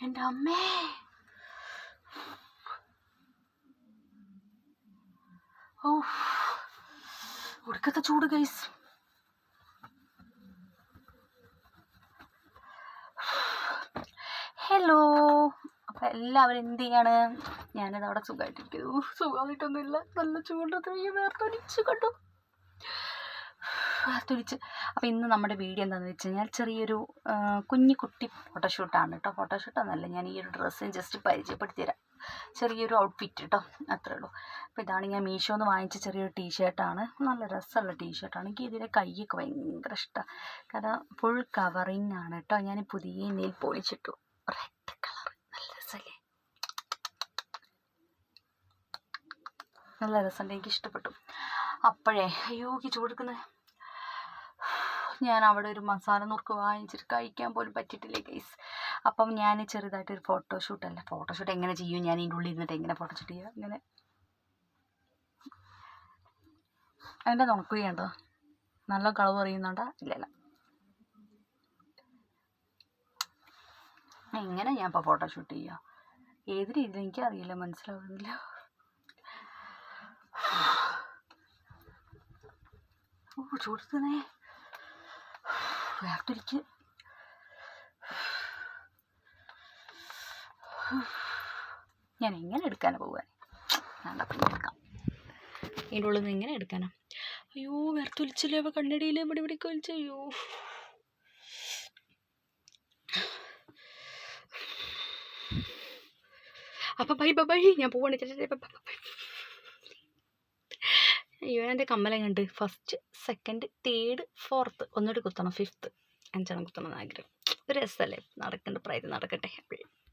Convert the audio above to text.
എന്റെ അമ്മേ ഓ ഒടുക്കത്തെ ചൂട് ഗൈസ് ഹലോ അപ്പം എല്ലാവരും എന്ത് ചെയ്യാണ്? ഞാനത് അവിടെ സുഖമായിട്ടിരിക്കുന്നു സുഖമായിട്ടൊന്നുമില്ല. നല്ല ചൂടത്ത് വേർത്തൊലിച്ച് കണ്ടു. വേർത്തൊലിച്ച് അപ്പോൾ ഇന്ന് നമ്മുടെ വീഡിയോ എന്താണെന്ന് വെച്ച് കഴിഞ്ഞാൽ ചെറിയൊരു കുഞ്ഞു കുട്ടി ഫോട്ടോഷൂട്ടാണ് കേട്ടോ ഫോട്ടോഷൂട്ടൊന്നല്ല ഞാൻ ഈ ഒരു ഡ്രസ്സ് ജസ്റ്റ് പരിചയപ്പെടുത്തി തരാം ചെറിയൊരു ഔട്ട്ഫിറ്റ് കേട്ടോ അത്രേ ഉള്ളൂ. അപ്പോൾ ഇതാണ് ഞാൻ മീഷോന്ന് വാങ്ങിച്ച ചെറിയൊരു ടീഷർട്ടാണ് നല്ല രസമുള്ള ടീഷർട്ടാണ് എനിക്ക് ഇതിന്റെ കൈയൊക്കെ ഭയങ്കര ഇഷ്ടമാണ് കാരണം ഫുൾ കവറിങ് ആണ് കേട്ടോ ഞാൻ പുതിയ നെയിൽ പോളിച്ചിട്ടു റെഡ് കളർ നല്ല രസമല്ലേ നല്ല രസമുണ്ട്. എനിക്ക് ഇഷ്ടപ്പെട്ടു അപ്പോഴേ അയ്യോ എനിക്ക് ചൂടെടുക്കുന്നത് ഞാൻ അവിടെ ഒരു മസാല നുറുക്ക് വാങ്ങിച്ചിട്ട് കഴിക്കാൻ പോലും പറ്റിയിട്ടില്ല ഗൈസ് അപ്പം ഞാൻ ചെറുതായിട്ട് ചെറുതായിട്ടൊരു ഫോട്ടോഷൂട്ട് അല്ല ഫോട്ടോഷൂട്ട് എങ്ങനെ ചെയ്യും? ഞാൻ ഇതിന്റെ ഉള്ളിൽ ഇരുന്നിട്ട് എങ്ങനെ ഫോട്ടോഷൂട്ട് ചെയ്യുക ഇങ്ങനെ. അതിന്റെ നുണക്ക് നല്ല കളവ് അറിയുന്നുണ്ടോ ഇല്ലല്ല എങ്ങനെ ഞാൻ ഇപ്പോൾ ഫോട്ടോഷൂട്ട് ചെയ്യുക ഏത് രീതിയിൽ എനിക്കറിയില്ല മനസ്സിലാവുന്നില്ല. ഓ ചൂടുത്തന്നേ വേർത്തൊലിക്ക് ഞാൻ എങ്ങനെ എടുക്കാനാ പോകാൻ നല്ല പിന്നെ എടുക്കാം. ഇതിന്റെ ഉള്ളിൽ നിന്ന് എങ്ങനെ എടുക്കാനാ? അയ്യോ വേർത്തൊലിച്ചില്ലേ അപ്പോൾ കണ്ണടിയിൽ ഇവിടെ ഇവിടെ ഒലിച്ചു. അയ്യോ. അപ്പം ബൈ ബൈ ബൈ. ഞാൻ പോവാണ്. അയ്യോ എന്റെ കമ്മലെ കണ്ട് ഫസ്റ്റ് സെക്കൻഡ് തേർഡ് ഫോർത്ത് ഒന്നുകൂടി കുത്തണം ഫിഫ്ത്ത് അഞ്ചെണ്ണം കുത്തണം എന്ന് ആഗ്രഹം ഒരു രസമല്ലേ? നടക്കേണ്ട പ്രായത്തിൽ നടക്കട്ടെ.